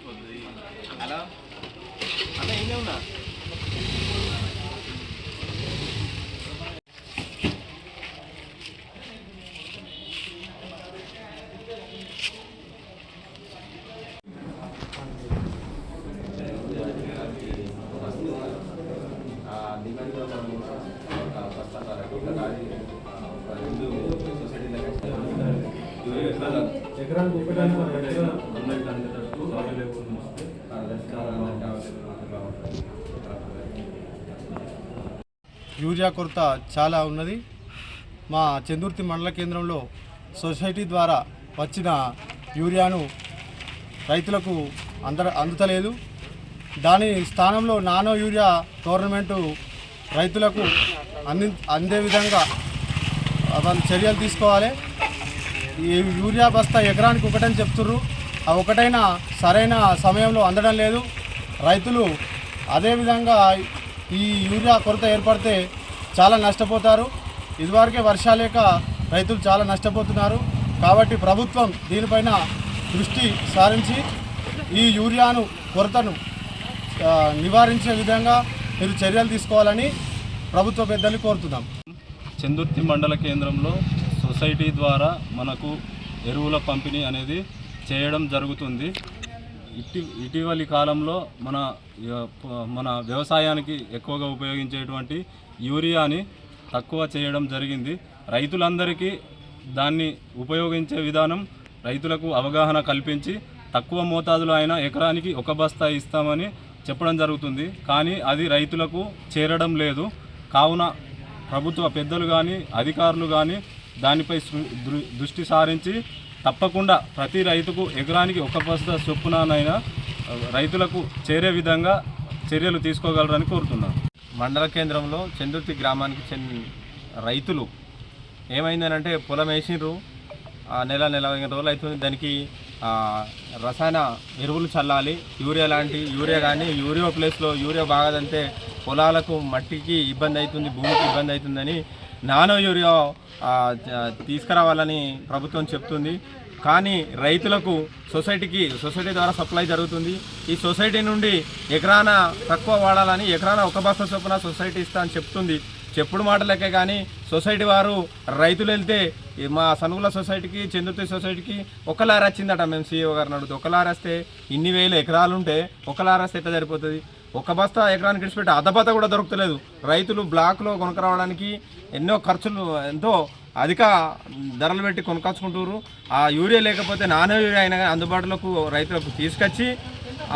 అయిపోతుంది అలా అలా ఏమే ఉన్నా నిబంధనలు ఒక పుస్తకాలకు ఒక రెండు ఎకరానికి ఒకటానికి అందరికి అందేటట్టు అవైలబుల్ యూరియా కొరత చాలా ఉన్నది. మా చందుర్తి మండల కేంద్రంలో సొసైటీ ద్వారా వచ్చిన యూరియాను రైతులకు అంద అందుతలేదు. దాని స్థానంలో నానో యూరియా గవర్నమెంటు రైతులకు అంది అందే విధంగా వాళ్ళు చర్యలు తీసుకోవాలి. ఈ యూరియా బస్తా ఎకరానికి ఒకటని చెప్తుర్రు. ఆ ఒకటైనా సరైన సమయంలో అందడం లేదు. రైతులు అదేవిధంగా ఈ యూరియా కొరత ఏర్పడితే చాలా నష్టపోతారు. ఇదివరకే వర్షాలేక రైతులు చాలా నష్టపోతున్నారు. కాబట్టి ప్రభుత్వం దీనిపైన దృష్టి సారించి ఈ యూరియాను కొరతను నివారించే విధంగా మీరు చర్యలు తీసుకోవాలని ప్రభుత్వ పెద్దలు కోరుతున్నాం. చందుర్తి మండల కేంద్రంలో సొసైటీ ద్వారా మనకు ఎరువుల పంపిణీ అనేది చేయడం జరుగుతుంది. ఇటీ ఇటీవలి కాలంలో మన మన వ్యవసాయానికి ఎక్కువగా ఉపయోగించేటువంటి యూరియాని తక్కువ చేయడం జరిగింది. రైతులందరికీ దాన్ని ఉపయోగించే విధానం రైతులకు అవగాహన కల్పించి తక్కువ మోతాదులో అయినా ఎకరానికి ఒక బస్తా ఇస్తామని చెప్పడం జరుగుతుంది. కానీ అది రైతులకు చేరడం లేదు. కావున ప్రభుత్వ పెద్దలు కానీ అధికారులు కానీ దానిపై దృ- దృష్టి సారించి తప్పకుండా ప్రతి రైతుకు ఎకరానికి ఒక బస్తా చొప్పుననైనా రైతులకు చేరే విధంగా చర్యలు తీసుకోగలరని కోరుతున్నాను. మండల కేంద్రంలో చందుర్తి గ్రామానికి చెందిన రైతులు ఏమైందనంటే పొలం వేసినారు ఆ నెల నెల రోజులు అవుతుంది. దానికి రసాయన ఎరువులు చల్లాలి. యూరియా లాంటి యూరియా కానీ యూరియా ప్లేస్లో యూరియా బాగదంటే పొలాలకు మట్టికి ఇబ్బంది అవుతుంది భూమికి ఇబ్బంది అవుతుందని నానో యూరియా తీసుకురావాలని ప్రభుత్వం చెప్తుంది. కానీ రైతులకు సొసైటీకి సొసైటీ ద్వారా సప్లై జరుగుతుంది. ఈ సొసైటీ నుండి ఎకరాన తక్కువ వాడాలని ఎకరాన ఒక బస్తా చొప్పున సొసైటీ ఇస్తా అని చెప్తుంది. చెప్పుడు మాటలకే కానీ సొసైటీ వారు రైతులు వెళ్తే మా సనుగుల సొసైటీకి చందుర్తి సొసైటీకి ఒక లారీ వచ్చిందట మేము సీఈఓ గారిని అడుగుతూ. ఒక లారీ వస్తే ఇన్ని వేల ఎకరాలు ఉంటే ఒక లారీ వస్తే ఎట్లా సరిపోతుంది? ఒక బస్తా ఎకరానికి విడిచిపెట్టి అర్ధబత్త కూడా దొరకలేదు రైతులు బ్లాక్లో కొనుక రావడానికి ఎన్నో ఖర్చులు ఎంతో అధిక ధరలు పెట్టి కొనుకొచ్చుకుంటున్నారు ఆ యూరియా లేకపోతే నానో యూరియా అయినా అందుబాటులోకి రైతులకు తీసుకొచ్చి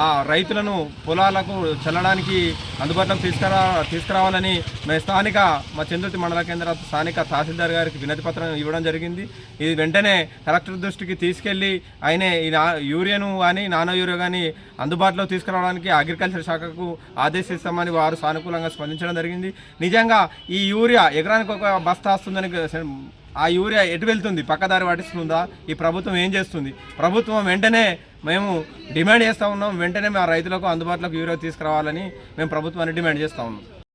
ఆ రైతులను పొలాలకు చల్లడానికి అందుబాటులోకి తీసుకురా తీసుకురావాలని మేము స్థానిక మా చంద్రుతి మండల కేంద్ర స్థానిక తహసీల్దార్ గారికి వినతి పత్రం ఇవ్వడం జరిగింది. ఇది వెంటనే కలెక్టర్ దృష్టికి తీసుకెళ్ళి ఆయనే ఈ నా యూరియాను కానీ నానో యూరియా కానీ అందుబాటులో తీసుకురావడానికి అగ్రికల్చర్ శాఖకు ఆదేశిస్తామని వారు సానుకూలంగా స్పందించడం జరిగింది. నిజంగా ఈ యూరియా ఎకరానికి ఒక బస్తా వస్తుందని ఆ యూరియా ఎటు వెళ్తుంది? పక్కదారి పాటిస్తుందా ఈ ప్రభుత్వం ఏం చేస్తుంది? ప్రభుత్వం వెంటనే మేము డిమాండ్ చేస్తూ ఉన్నాం. వెంటనే మా రైతులకు అందుబాటులోకి యూరియా తీసుకురావాలని మేము ప్రభుత్వాన్ని డిమాండ్ చేస్తూ ఉన్నాం.